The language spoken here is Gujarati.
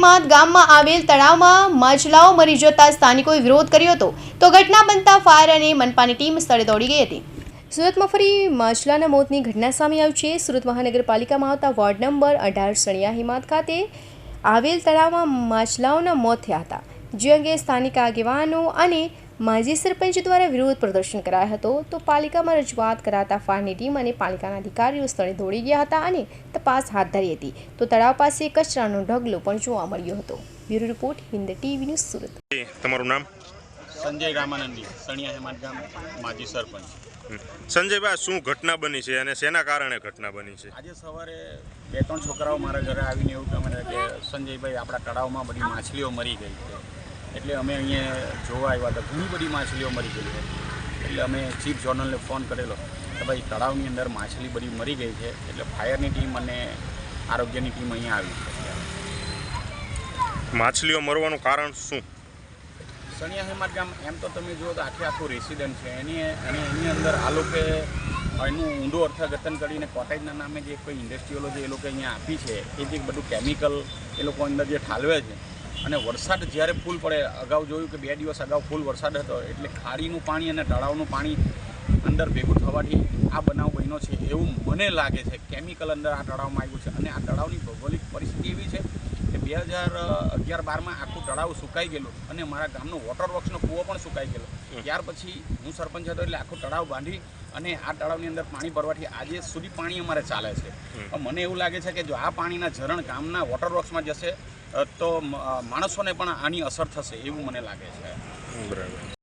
હિમાદ ગામમાં આવેલ તળાવમાં માછલાઓ મરી જતા સ્થાનિકોએ વિરોધ કર્યો હતો. તો ઘટના બનતા ફાયર અને મનપાની ટીમ સ્થળે દોડી ગઈ હતી. સુરતમાં ફરી માછલાના મોતની ઘટના સામે આવી છે. સુરત મહાનગરપાલિકામાં આવતા વોર્ડ નંબર અઢાર સણિયા હિમાત ખાતે આવેલ તળાવમાં માછલાઓના મોત થયા હતા. જે અંગે સ્થાનિક આગેવાનો અને માજી સરપંચ દ્વારા વિરોધ પ્રદર્શન કરાયો હતો. તો પાલિકામાં રજૂઆત કરાતા ફાયરની ટીમ અને પાલિકાના અધિકારીઓ સ્થળે દોડી ગયા હતા અને તપાસ હાથ ધરી હતી. તો તળાવ પાસે કચરાનો ઢગલો પણ જોવા મળ્યો હતો. Bureau report Hind TV news Surat. તમારું નામ? સંજય રામાનંદી સણિયા હેમાદ ગામ માજી સરપંચ. સંજયભાઈ શું ઘટના બની છે અને શેના કારણે ઘટના બની છે? આજે સવારે બે ત્રણ છોકરાઓ મારા ઘરે આવીને એવું કહે મને કે સંજયભાઈ આપણા તળાવમાં બધી માછલીઓ મરી ગઈ છે. એટલે અમે અહીંયા જોવા આવ્યા હતા. ઘણી બધી માછલીઓ મરી ગઈ છે એટલે અમે ચીફ જોનલને ફોન કરેલો કે ભાઈ તળાવની અંદર માછલી બધી મરી ગઈ છે. એટલે ફાયરની ટીમ અને આરોગ્યની ટીમ અહીંયા આવી છે. માછલીઓ મરવાનું કારણ શું? સણિયા હેમાદ ગામ એમ તો તમે જુઓ તો આખે આખું રેસિડન્ટ છે. એની અને એની અંદર આ લોકોએ એનું ઊંડું અર્થઘટન કરીને કોટેજના નામે જે કોઈ ઇન્ડસ્ટ્રીઓલો જે એ લોકો અહીંયા આપી છે એ જે બધું કેમિકલ એ લોકો અંદર જે ઠાલવે છે અને વરસાદ જ્યારે ફૂલ પડે અગાઉ જોયું કે બે દિવસ અગાઉ ફૂલ વરસાદ હતો એટલે ખાડીનું પાણી અને તળાવનું પાણી અંદર ભેગું થવાથી આ બનાવ બન્યો છે એવું મને લાગે છે. કેમિકલ અંદર આ તળાવમાં આવ્યું છે. અને આ તળાવની ભૌગોલિક પરિસ્થિતિ એવી છે કે બે હજાર અગિયાર બારમાં આખું તળાવ સુકાઈ ગયેલું અને મારા ગામનો વોટર વર્ક્સનો કૂવો પણ સુકાઈ ગયેલો. ત્યાર પછી હું સરપંચ હતો એટલે આખું તળાવ બાંધી અને આ તળાવની અંદર પાણી ભરવાથી આજે સુધી પાણી અમારે ચાલે છે. મને એવું લાગે છે કે જો આ પાણીના ઝરણ ગામના વોટર વર્ક્સમાં જશે તો માણસોને પણ આની અસર થશે એવું મને લાગે છે. બરાબર.